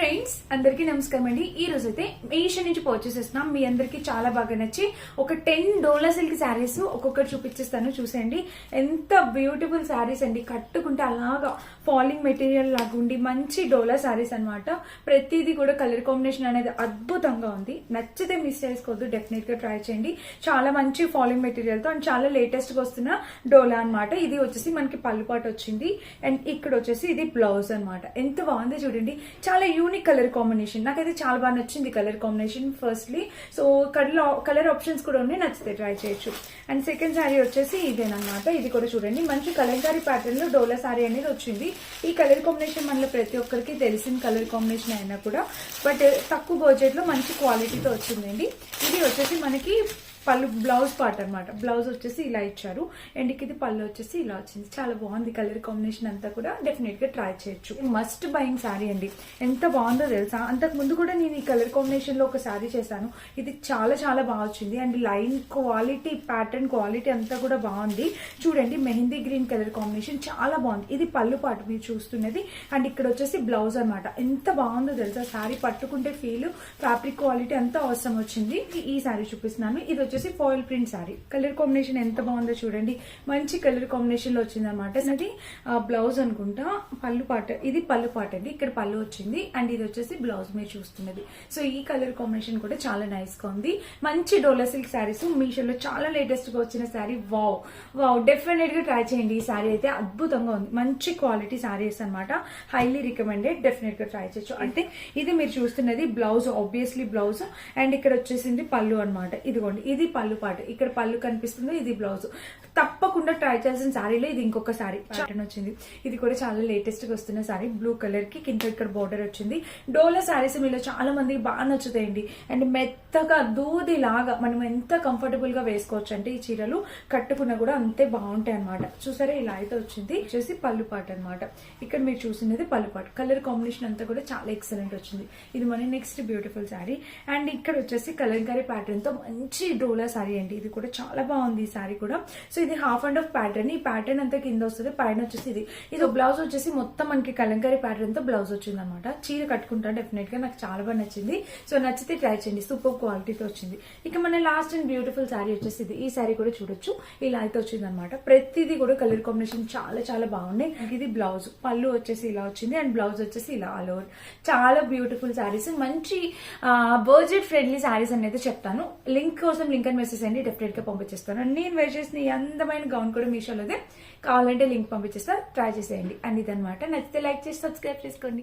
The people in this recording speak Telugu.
ఫ్రెండ్స్ అందరికీ నమస్కారం అండి. ఈ రోజు అయితే మీషో నుంచి పర్చేస్ చేస్తున్నాం. మీ అందరికీ చాలా బాగా నచ్చి ఒక టెన్ డోలా సిల్క్ శారీస్ ఒక్కొక్కటి చూపించేస్తాను చూసేయండి. ఎంత బ్యూటిఫుల్ శారీస్ అండి. కట్టుకుంటే అలాగా ఫాలింగ్ మెటీరియల్ లాగా ఉండి మంచి డోలా శారీస్ అన్నమాట. ప్రతిదీ కూడా కలర్ కాంబినేషన్ అనేది అద్భుతంగా ఉంది. నచ్చితే మిస్ చేసుకోవద్దు. డెఫినెట్గా ట్రై చేయండి. చాలా మంచి ఫాలింగ్ మెటీరియల్తో అండ్ చాలా లేటెస్ట్గా వస్తున్న డోలా అన్నమాట. ఇది వచ్చేసి మనకి పల్లుపాటు వచ్చింది. అండ్ ఇక్కడ వచ్చేసి ఇది బ్లౌజ్ అన్నమాట. ఎంత బాగుంది చూడండి. చాలా యూనిక్ కలర్ కాంబినేషన్ నాకైతే చాలా బాగా నచ్చింది colour combination firstly so colour colour options కూడా ఉన్నాయి నచ్చితే ట్రై చేయొచ్చు. అండ్ సెకండ్ శారీ వచ్చేసి ఇదేనమాట ఇది కూడా చూడండి. మంచి కలంకారీ ప్యాటర్న్లో డోలా శారీ అనేది వచ్చింది. ఈ కలర్ కాంబినేషన్ మనలో ప్రతి ఒక్కరికి తెలిసిన కలర్ కాంబినేషన్ అయినా కూడా. బట్ తక్కువ బడ్జెట్లో మంచి క్వాలిటీతో వచ్చిందండి. ఇది వచ్చేసి మనకి పళ్ళు బ్లౌజ్ పార్ట్ అనమాట బ్లౌజ్ వచ్చేసి ఇలా ఇచ్చారు. అండ్ ఇది పళ్ళు వచ్చేసి ఇలా వచ్చింది. చాలా బాగుంది కలర్ కాంబినేషన్ అంతా కూడా. డెఫినెట్గా ట్రై చేయొచ్చు. మస్ట్ బయింగ్ శారీ అండి. ఎంత బాగుందో తెలుసా? అంతకు ముందు కూడా నేను ఈ కలర్ కాంబినేషన్లో ఒక శారీ చేశాను. ఇది చాలా చాలా బాగా వచ్చింది. And line quality pattern quality అంతా కూడా బాగుంది. చూడండి మెహందీ గ్రీన్ కలర్ కాంబినేషన్ చాలా బాగుంది. ఇది పళ్ళు పాటు మీరు చూస్తున్నది. అండ్ ఇక్కడ వచ్చేసి బ్లౌజ్ అన్నమాట. ఎంత బాగుందో తెలుసా? శారీ పట్టుకుంటే ఫీల్ ఫ్యాబ్రిక్ క్వాలిటీ అంతా అవసరం వచ్చింది. ఈ శారీ చూపిస్తున్నాను. ఇది వచ్చేసి foil print sari colour combination ఎంత బాగుందో చూడండి. మంచి కలర్ కాంబినేషన్లో వచ్చింది అనమాట అది బ్లౌజ్ అనుకుంటా. పళ్ళు పాట ఇది పళ్ళు పాట అండి. ఇక్కడ పళ్ళు వచ్చింది. అండ్ ఇది వచ్చేసి బ్లౌజ్ మీరు చూస్తున్నది. సో ఈ కలర్ కాంబినేషన్ కూడా చాలా నైస్గా ఉంది. మంచి డోలా సిల్క్ శారీస్ మీషోలో చాలా లేటెస్ట్గా వచ్చిన శారీ వావ్ వావ్ డెఫినెట్గా ట్రై చేయండి. ఈ శారీ అయితే అద్భుతంగా ఉంది. మంచి క్వాలిటీ శారీస్ అన్నమాట. హైలీ రికమెండెడ్ డెఫినెట్గా ట్రై చేయొచ్చు. అంటే ఇది మీరు చూస్తున్నది బ్లౌజ్ ఆబ్వియస్లీ బ్లౌజ్ అండ్ ఇక్కడ వచ్చేసింది పళ్ళు అన్నమాట. ఇదిగోండి. ఇది ఇది పళ్ళు పాటు. ఇక్కడ పళ్ళు కనిపిస్తుంది ఇది బ్లౌజ్. తప్పకుండా ట్రై చేయాల్సిన శారీలో ఇది ఇంకొక శారీ ప్యాటర్న్ వచ్చింది. ఇది కూడా చాలా లేటెస్ట్గా వస్తున్న శారీ బ్లూ కలర్కి కింద ఇక్కడ బోర్డర్ వచ్చింది. డోలా శారీస్ మీలో చాలా మందికి బాగా నచ్చుతాయండి. అండ్ మెత్తగా దూది లాగా మనం ఎంత కంఫర్టబుల్గా వేసుకోవచ్చు అంటే ఈ చీరలు కట్టుకున్నా కూడా అంతే బాగుంటాయి అనమాట చూసారా ఇలా అయితే వచ్చింది. వచ్చేసి పళ్ళు పాట అనమాట ఇక్కడ మీరు చూసినది పళ్ళు పాటు. కలర్ కాంబినేషన్ అంతా కూడా చాలా ఎక్సలెంట్ వచ్చింది. ఇది మన నెక్స్ట్ బ్యూటిఫుల్ శారీ అండ్ ఇక్కడ వచ్చేసి కలంకారీ ప్యాటర్న్తో మంచి డోలా శారీ అండి. ఇది కూడా చాలా బాగుంది ఈ శారీ కూడా. సో ఇది హాఫ్ అండ్ హాఫ్ ప్యాటర్న్. ఈ ప్యాటర్న్ అంతా కింద వస్తుంది పైన వచ్చేసి ఇది. ఇది బ్లౌజ్ వచ్చేసి మొత్తం మనకి కలంకారీ ప్యాటర్న్తో బ్లౌజ్ వచ్చింది అనమాట చీర కట్టుకుంటా డెఫినెట్గా నాకు చాలా బాగా నచ్చింది. సో నచ్చితే ట్రై చేయండి. సూపర్ క్వాలిటీతో వచ్చింది. ఇక మన లాస్ట్ అండ్ బ్యూటిఫుల్ శారీ వచ్చేసి ఇది. ఈ శారీ కూడా చూడొచ్చు. ఇలా అయితే వచ్చింది అనమాట ప్రతిదీ కూడా కలర్ కాంబినేషన్ చాలా చాలా బాగున్నాయి ఇది బ్లౌజ్. పళ్ళు వచ్చేసి ఇలా వచ్చింది. అండ్ బ్లౌజ్ వచ్చేసి ఇలా ఆల్ ఓవర్. చాలా బ్యూటిఫుల్ శారీస్ మంచి బడ్జెట్ ఫ్రెండ్లీ శారీస్ అనేది చెప్తాను. లింక్ కోసం లింక్ అని మెసేజ్ అండి డెఫినెట్గా పంపించేస్తాను. నేను వేర్ చేసిన ఈ అందమైన గౌన్ కూడా మీషోలోదే. కావాలంటే లింక్ పంపించేస్తాను ట్రై చేసేయండి. అండ్ ఇదనమాట నచ్చితే లైక్ చేసి సబ్స్క్రైబ్ చేసుకోండి.